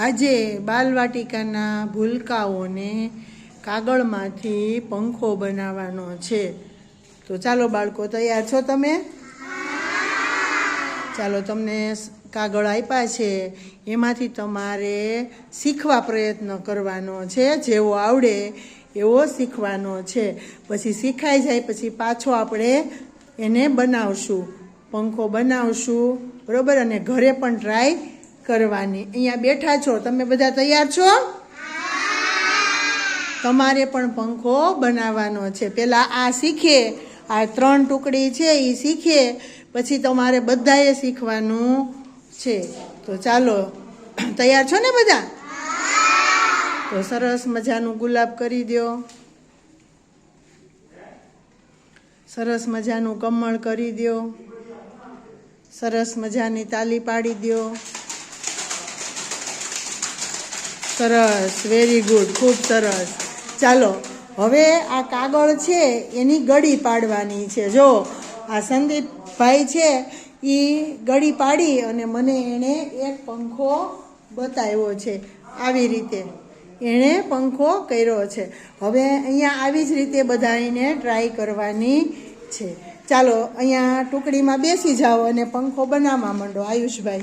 આજે બાલવાટિકાના ભૂલકાઓને કાગળમાંથી પંખો બનાવવાનો છે. તો ચાલો બાળકો, તૈયાર છો તમે? ચાલો, તમને કાગળ આપ્યા છે. એમાંથી તમારે શીખવા પ્રયત્ન કરવાનો છે, જેવો આવડે એવો શીખવાનો છે. પછી શીખાઈ જાય, પછી પાછો આપણે એને બનાવશું. પંખો બનાવશું, બરાબર? અને ઘરે પણ ટ્રાય કરવાની. અહીંયા બેઠા છો. તમે બધા તૈયાર છો? તમારે પણ પંખો બનાવવાનો છે. પહેલાં આ શીખે. આ ત્રણ ટુકડી છે એ શીખે. પછી તમારે બધાએ શીખવાનું છે. તો ચાલો, તૈયાર છો ને બધા? તો સરસ મજાનું ગુલાબ કરી દો. સરસ મજાનું કમળ કરી દો. સરસ મજાની તાલી પાડી દો. સરસ વેરી ગુડ ખૂબ સરસ. ચાલો, હવે આ કાગળ છે, એની ગળી પાડવાની છે. જો, આ સંદીપભાઈ છે એ ગળી પાડી અને મને એણે એક પંખો બતાવ્યો છે. આવી રીતે. એણે પંખો કર્યો છે. હવે અહીંયા આવી જ રીતે બધાને ટ્રાય કરવાની છે. ચાલો, અહીંયા ટુકડીમાં બેસી જાઓ અને પંખો બનાવવા માંડો. આયુષભાઈ.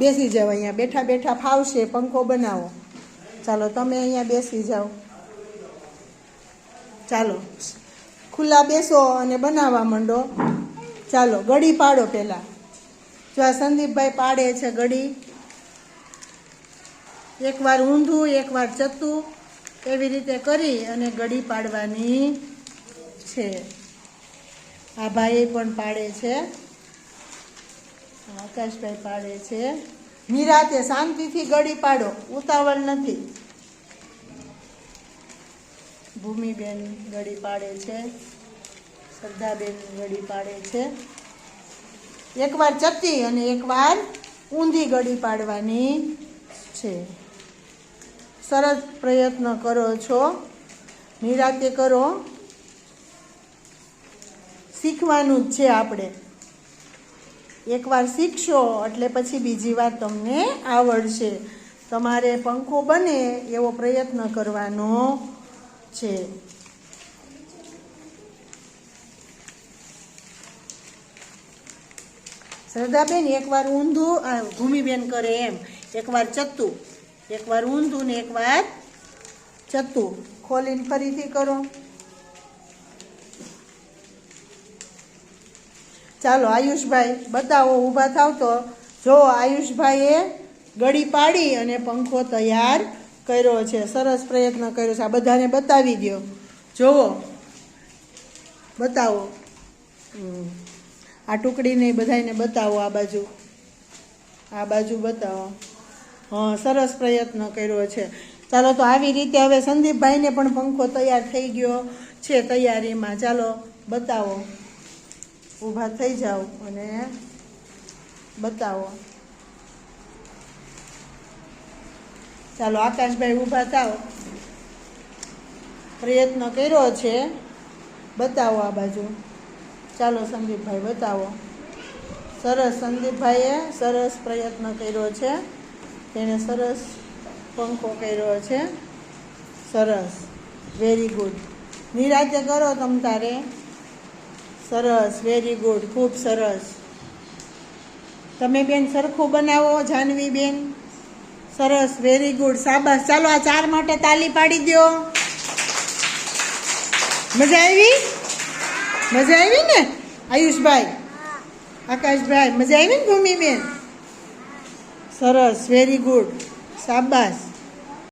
બેસી જાઓ અહીંયા. બેઠા બેઠા ફાવશે, પંખો બનાવો. ચાલો, તમે અહીંયા બેસી જાઓ. ચાલો. ખુલ્લા બેસો અને બનાવવા માંડો. ચાલો, ગળી પાડો પહેલાં. જો આ સંદીપભાઈ પાડે છે ગળી, એકવાર ઊંધું, એકવાર ચત્તું એવી રીતે કરી અને ગળી પાડવાની છે. આ ભાઈ પણ પાડે છે. આકાશભાઈ પાડે છે. નિરાતે શાંતિથી ગળી પાડો, ઉતાવળ નથી. ભૂમિબેન ગળી પાડે છે. શ્રદ્ધાબેન ગળી પાડે છે. એકવાર ચત્તી અને એકવાર ઊંધી ગળી પાડવાની છે. સરસ પ્રયત્ન કરો છો. નિરાતે કરો. શીખવાનું જ છે આપણે. એકવાર શીખશો, એટલે પછી બીજી વાર તમને આવડશે. તમારે પંખો બને એવો પ્રયત્ન કરવાનો છે. શ્રદ્ધાબેન, એકવાર ઊંધું ભૂમિબેન કરે એમ. એકવાર ચત્તું. એકવાર ઊંધું ને એકવાર ચત્તું. ખોલીને ફરીથી કરો. ચાલો આયુષભાઈ બતાવો, ઊભા થાવ તો. જો આયુષભાઈએ ગળી પાડી અને પંખો તૈયાર કર્યો છે, સરસ પ્રયત્ન કર્યો છે. આ બધાને બતાવી દો જોવો. બતાવો. આ ટુકડીને બધાને બતાવો આ બાજુ. આ બાજુ બતાવો. હા, સરસ પ્રયત્ન કર્યો છે. ચાલો તો આવી રીતે હવે સંદીપભાઈને પણ પંખો તૈયાર થઈ ગયો છે તૈયારીમાં. ચાલો બતાવો. ઊભા થઈ જાઓ અને બતાવો. ચાલો, આકાશભાઈ ઊભા થાવ પ્રયત્ન કર્યો છે. બતાવો આ બાજુ. ચાલો, સંદીપભાઈ, બતાવો. સરસ, સંદીપભાઈએ સરસ પ્રયત્ન કર્યો છે. તેણે સરસ પંખો કર્યો છે. સરસ. વેરી ગુડ નિરાજ્ય કરો તમ તારે. સરસ વેરી ગુડ ખૂબ સરસ. તમે બેન સરખું બનાવો, જાનવી બેન. સરસ વેરી ગુડ સાબાસ ચાલો આ ચાર માટે તાલી પાડી દો મજા આવી? મજા આવી ને? આયુષભાઈ, આકાશભાઈ, મજા આવી ને ભૂમિબેન? સરસ વેરી ગુડ સાબાસ